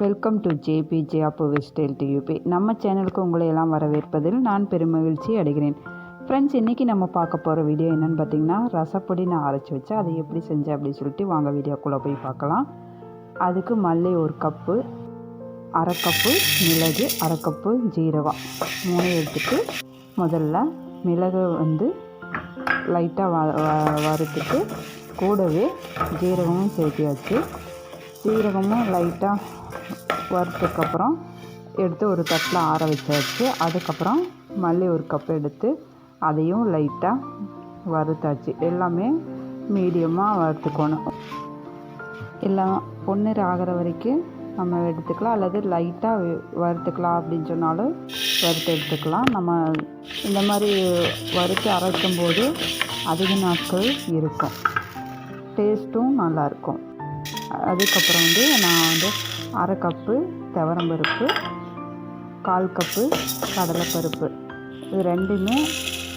Welcome to JBJ Appu style tube நம்ம சேனலுக்கு உங்களை எல்லாம் வரவேற்பதில் நான் பெருமகிழ்ச்சி அடைகிறேன். ஃப்ரெண்ட்ஸ் இன்றைக்கி நம்ம பார்க்க போகிற வீடியோ என்னென்னு பார்த்தீங்கன்னா ரசப்பொடி நான் அரைச்சி வச்சு அதை எப்படி செஞ்சேன் அப்படின்னு சொல்லிட்டு வாங்க வீடியோக்குள்ளே போய் பார்க்கலாம். அதுக்கு மல்லி ஒரு கப்பு அரை கப்பு மிளகு அரை கப்பு ஜீரகம். மூணு எடுத்துட்டு முதல்ல மிளகு வந்து லைட்டாக வ வ- வறுத்துட்டு கூடவே ஜீரகமும் சேர்த்தியாச்சு சீரகமும் லைட்டாக வறுத்ததுக்கப்புறம் எடுத்து ஒரு தட்டில் ஆற வச்சாச்சு. அதுக்கப்புறம் மல்லி ஒரு கப் எடுத்து அதையும் லைட்டாக வறுத்தாச்சு. எல்லாமே மீடியமாக வறுத்துக்கணும். எல்லாம் பொன்னிற ஆகிற வரைக்கும் நம்ம எடுத்துக்கலாம். அல்லது லைட்டாக வறுத்துக்கலாம் அப்படின்னு சொன்னாலும் வறுத்து எடுத்துக்கலாம். நம்ம இந்த மாதிரி வறுத்து அரைக்கும் போது அதிக நாட்கள் இருக்கும். டேஸ்ட்டும் நல்லாயிருக்கும் அதுக்கப்புறம் வந்து நான் வந்து அரை கப்பு துவரம்பருப்பு கால் கப்பு கடலைப்பருப்பு. இது ரெண்டுமே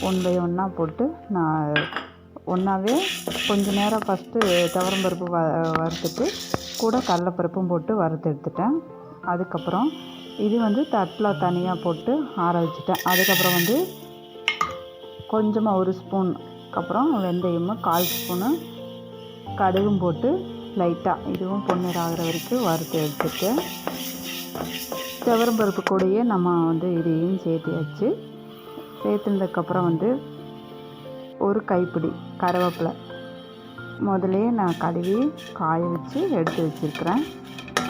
ஒன் பை ஒன்றா போட்டு நான் ஒன்றாவே கொஞ்ச நேரம் ஃபஸ்ட்டு துவரம்பருப்பு வ வறுத்துட்டு கூட கடலைப்பருப்பும் போட்டு வறுத்து எடுத்துட்டேன். அதுக்கப்புறம் இது வந்து தட்டில் தனியாக போட்டு ஆற வச்சுட்டேன். அதுக்கப்புறம் வந்து கொஞ்சமாக ஒரு ஸ்பூன் அப்புறம் வெந்தயமும் கால் ஸ்பூனு கடுகும் போட்டு லைட்டாக இதுவும் பொன்னிற ஆகிற வரைக்கும் வறுத்து எடுத்துட்டு செவரம்பருப்பு கூடயே நம்ம வந்து இதையும் சேர்த்தியாச்சு சேர்த்துனதுக்கப்புறம் வந்து ஒரு கைப்பிடி கருவேப்பிலை. முதலே நான் கழுவி காய வச்சு எடுத்து வச்சுருக்கிறேன்.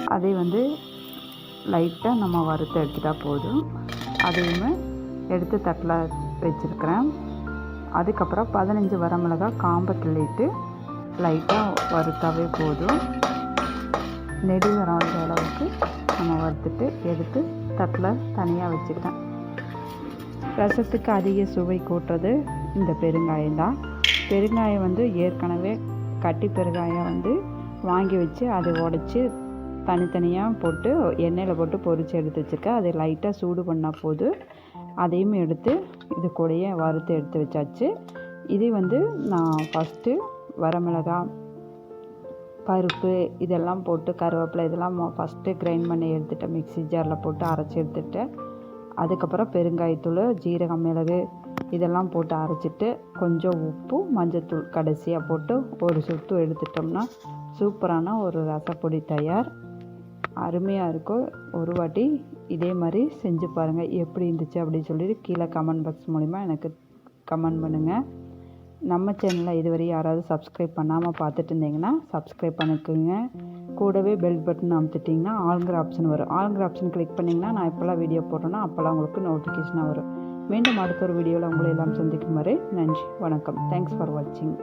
அதை வந்து லைட்டாக நம்ம வறுத்து எடுத்துட்டால் போதும். அதையுமே எடுத்து தட்டில் வச்சுருக்கிறேன். அதுக்கப்புறம் பதினஞ்சு வரமிளகாய் காம்பை கிள்ளிட்டு லைட்டாக வறுத்தாவே போதும். நெடு வராத அளவுக்கு நம்ம வறுத்துட்டு எடுத்து தட்டில் தனியாக வச்சுட்டேன் ரசத்துக்கு அதிக சுவை கூட்டுறது இந்த பெருங்காயம் தான். பெருங்காயம் வந்து ஏற்கனவே கட்டி பெருங்காயம் வந்து வாங்கி வச்சு அதை உடச்சி தனித்தனியாக போட்டு எண்ணெயில் போட்டு பொரித்து எடுத்து வச்சுருக்கேன். அதை லைட்டாக சூடு பண்ணால் போதும். அதையும் எடுத்து இது கூடயே வறுத்து எடுத்து வச்சாச்சு. இது வந்து நான் ஃபஸ்ட்டு வரமிளகா பருப்பு இதெல்லாம் போட்டு கருவேப்பிலை இதெல்லாம் ஃபஸ்ட்டு கிரைண்ட் பண்ணி எடுத்துட்டேன் மிக்ஸி ஜாரில் போட்டு அரைச்சி எடுத்துட்டேன் அதுக்கப்புறம் பெருங்காயத்தூள் ஜீரகம் மிளகு இதெல்லாம் போட்டு அரைச்சிட்டு கொஞ்சம் உப்பு மஞ்சத்தூள் கடைசியாக போட்டு ஒரு சுத்து எடுத்துட்டோம்னா சூப்பரான ஒரு ரசப்பொடி தயார். அருமையாக இருக்கும். ஒரு வாட்டி இதே மாதிரி செஞ்சு பாருங்கள் எப்படி இருந்துச்சு அப்படின்னு சொல்லிட்டு கீழே கமெண்ட் பாக்ஸ் மூலிமா எனக்கு கமெண்ட் பண்ணுங்கள் நம்ம சேனலில் இதுவரை யாராவது சப்ஸ்கிரைப் பண்ணாமல் பார்த்துட்டு இருந்தீங்கன்னா சப்ஸ்கிரைப் பண்ணிக்கோங்க. கூடவே பெல் பட்டன் அமுத்துட்டிங்கன்னா ஆளுங்கிற ஆப்ஷன் வரும். ஆளுங்கிற ஆப்ஷன் கிளிக் பண்ணிங்கன்னா நான் எப்போல்லாம் வீடியோ போடுறேன்னா அப்போல்லாம் உங்களுக்கு நோட்டிஃபிகேஷனாக வரும். மீண்டும் அடுத்த ஒரு வீடியோவில் உங்களை எல்லாம் சந்திக்கும் வரை நன்றி வணக்கம். தேங்க்ஸ் ஃபார் வாட்சிங்